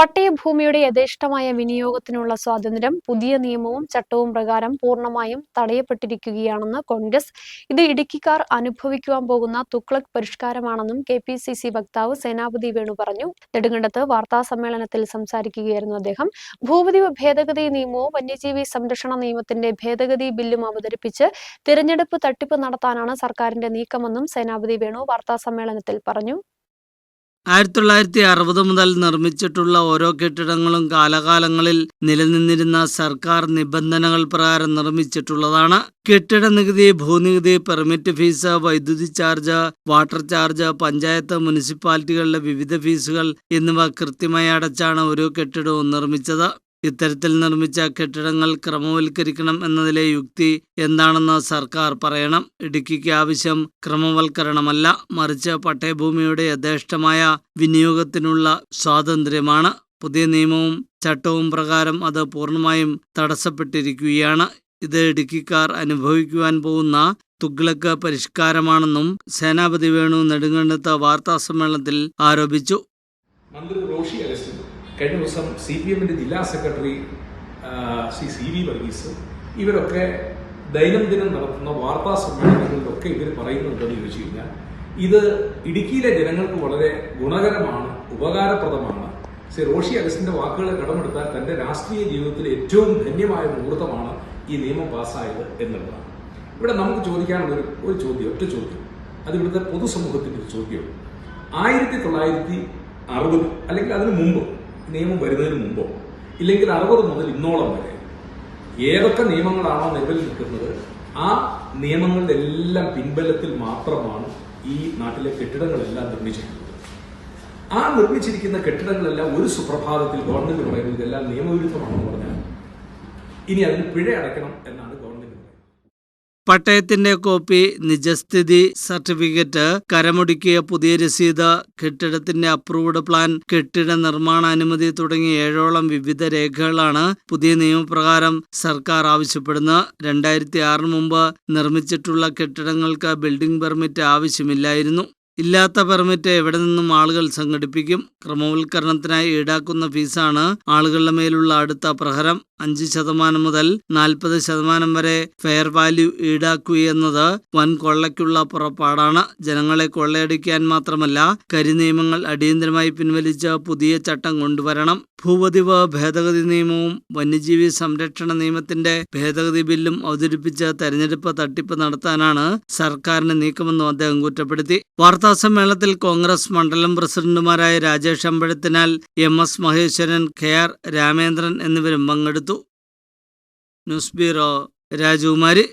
പട്ടയഭൂമിയുടെ യഥേഷ്ടമായ വിനിയോഗത്തിനുള്ള സ്വാതന്ത്ര്യം പുതിയ നിയമവും ചട്ടവും പ്രകാരം പൂർണമായും തടയപ്പെട്ടിരിക്കുകയാണെന്ന് കോൺഗ്രസ്. ഇത് ഇടുക്കിക്കാർ അനുഭവിക്കുവാൻ പോകുന്ന തുക്ലക് പരിഷ്കാരമാണെന്നും കെ പി സി സി വക്താവ് സേനാപതി വേണു പറഞ്ഞു. നെടുങ്കണ്ടത്ത് വാർത്താ സമ്മേളനത്തിൽ സംസാരിക്കുകയായിരുന്നു അദ്ദേഹം. ഭൂപതിവ ഭേദഗതി നിയമവും വന്യജീവി സംരക്ഷണ നിയമത്തിന്റെ ഭേദഗതി ബില്ലും അവതരിപ്പിച്ച് തിരഞ്ഞെടുപ്പ് തട്ടിപ്പ് നടത്താനാണ് സർക്കാരിന്റെ നീക്കമെന്നും സേനാപതി വേണു വാർത്താ സമ്മേളനത്തിൽ പറഞ്ഞു. ആയിരത്തി തൊള്ളായിരത്തി അറുപത് മുതൽ നിർമ്മിച്ചിട്ടുള്ള ഓരോ കെട്ടിടങ്ങളും കാലകാലങ്ങളിൽ നിലനിന്നിരുന്ന സർക്കാർ നിബന്ധനകൾ പ്രകാരം നിർമ്മിച്ചിട്ടുള്ളതാണ്. കെട്ടിട നികുതി ഭൂനികുതി പെർമിറ്റ് ഫീസ് വൈദ്യുതി ചാർജ് വാട്ടർ ചാർജ് പഞ്ചായത്ത് മുനിസിപ്പാലിറ്റികളുടെ വിവിധ ഫീസുകൾ എന്നിവ കൃത്യമായി അടച്ചാണ് ഓരോ കെട്ടിടവും നിർമ്മിച്ചത്. ഇത്തരത്തിൽ നിർമ്മിച്ച കെട്ടിടങ്ങൾ ക്രമവൽക്കരിക്കണം എന്നതിലെ യുക്തി എന്താണെന്ന് സർക്കാർ പറയണം. ഇടുക്കിക്ക് ആവശ്യം ക്രമവൽക്കരണമല്ല മറിച്ച് പട്ടയഭൂമിയുടെ യഥേഷ്ടമായ വിനിയോഗത്തിനുള്ള സ്വാതന്ത്ര്യമാണ്. പുതിയ നിയമവും ചട്ടവും പ്രകാരം അത് പൂർണമായും തടസ്സപ്പെട്ടിരിക്കുകയാണ്. ഇത് ഇടുക്കിക്കാർ അനുഭവിക്കുവാൻ പോകുന്ന തുഗ്ലക്ക് പരിഷ്കാരമാണെന്നും സേനാപതി വേണു നെടുങ്കണ്ടത്ത് വാർത്താ സമ്മേളനത്തിൽ ആരോപിച്ചു. മന്ത്രി റോഷി കഴിഞ്ഞ ദിവസം സി പി എമ്മിന്റെ ജില്ലാ secretary Shri C V Varghese ഇവരൊക്കെ ദൈനംദിനം നടത്തുന്ന വാർത്താ സമ്മേളനങ്ങളിലൊക്കെ ഇവർ പറയുന്നുണ്ടെന്ന് ചോദിച്ചു കഴിഞ്ഞാൽ ഇത് ഇടുക്കിയിലെ ജനങ്ങൾക്ക് വളരെ ഗുണകരമാണ് ഉപകാരപ്രദമാണ്. ശ്രീ റോഷി അഗസ്റ്റിന്റെ വാക്കുകളെ കടമെടുത്താൽ തന്റെ രാഷ്ട്രീയ ജീവിതത്തിൽ ഏറ്റവും ധന്യമായ മുഹൂർത്തമാണ് ഈ നിയമം പാസ്സായത് എന്നുള്ളതാണ്. ഇവിടെ നമുക്ക് ചോദിക്കാനുള്ള ഒരു ഒരു ചോദ്യം ഒറ്റ ചോദ്യം. അത് ഇവിടുത്തെ പൊതുസമൂഹത്തിന്റെ ഒരു ചോദ്യം ആയിരത്തി തൊള്ളായിരത്തി അറുപത് അല്ലെങ്കിൽ അതിനു മുമ്പ് നിയമം വരുന്നതിന് മുമ്പോ ഇല്ലെങ്കിൽ അറുപത് മുതൽ ഇന്നോളം വരെ ഏതൊക്കെ നിയമങ്ങളാണോ നിലവിൽ നിൽക്കുന്നത് ആ നിയമങ്ങളുടെ എല്ലാം പിൻബലത്തിൽ മാത്രമാണ് ഈ നാട്ടിലെ കെട്ടിടങ്ങളെല്ലാം നിർമ്മിച്ചിരിക്കുന്നത്. ആ നിർമ്മിച്ചിരിക്കുന്ന കെട്ടിടങ്ങളെല്ലാം ഒരു സുപ്രഭാതത്തിൽ ഗവൺമെന്റ് പറയുന്നത് ഇതെല്ലാം നിയമവിരുദ്ധമാണെന്ന് പറഞ്ഞാൽ ഇനി അതിന് പിഴ അടയ്ക്കണം എന്നാണ് ഗവൺമെന്റ് പട്ടയത്തിന്റെ കോപ്പി നിജസ്ഥിതി സർട്ടിഫിക്കറ്റ് കരമൊടുക്കിയ പുതിയ രസീത് കെട്ടിടത്തിന്റെ അപ്രൂവ്ഡ് പ്ലാൻ കെട്ടിട നിർമ്മാണ അനുമതി തുടങ്ങിയ ഏഴോളം വിവിധ രേഖകളാണ് പുതിയ നിയമപ്രകാരം സർക്കാർ ആവശ്യപ്പെടുന്നത്. രണ്ടായിരത്തി ആറിന് മുമ്പ് നിർമ്മിച്ചിട്ടുള്ള കെട്ടിടങ്ങൾക്ക് ബിൽഡിംഗ് പെർമിറ്റ് ആവശ്യമില്ലായിരുന്നു. ഇല്ലാത്ത പെർമിറ്റ് എവിടെ നിന്നും ആളുകൾ സംഘടിപ്പിക്കും? ക്രമവൽക്കരണത്തിനായി ഈടാക്കുന്ന ഫീസാണ് ആളുകളുടെ മേലുള്ള അടുത്ത പ്രഹരം അഞ്ച് ശതമാനം മുതൽ നാൽപ്പത് ശതമാനം വരെ ഫെയർ വാല്യൂ ഈടാക്കുകയെന്നത് വൻ കൊള്ളയ്ക്കുള്ള പുറപ്പാടാണ്. ജനങ്ങളെ കൊള്ളയടിക്കാൻ മാത്രമല്ല കരിനിയമങ്ങൾ അടിയന്തരമായി പിൻവലിച്ച് പുതിയ ചട്ടം കൊണ്ടുവരണം. ഭൂപതിവ് ഭേദഗതി നിയമവും വന്യജീവി സംരക്ഷണ നിയമത്തിന്റെ ഭേദഗതി ബില്ലും അവതരിപ്പിച്ച് തെരഞ്ഞെടുപ്പ് തട്ടിപ്പ് നടത്താനാണ് സർക്കാരിന്റെ നീക്കമെന്നും അദ്ദേഹം കുറ്റപ്പെടുത്തി. വാർത്താ സമ്മേളനത്തിൽ കോൺഗ്രസ് മണ്ഡലം പ്രസിഡന്റുമാരായ Rajesh Ambazhathinal M S Maheswaran K R Ramendran എന്നിവരും പങ്കെടുത്തു. ന്യൂസ് ബ്യൂറോ രാജകുമാരി.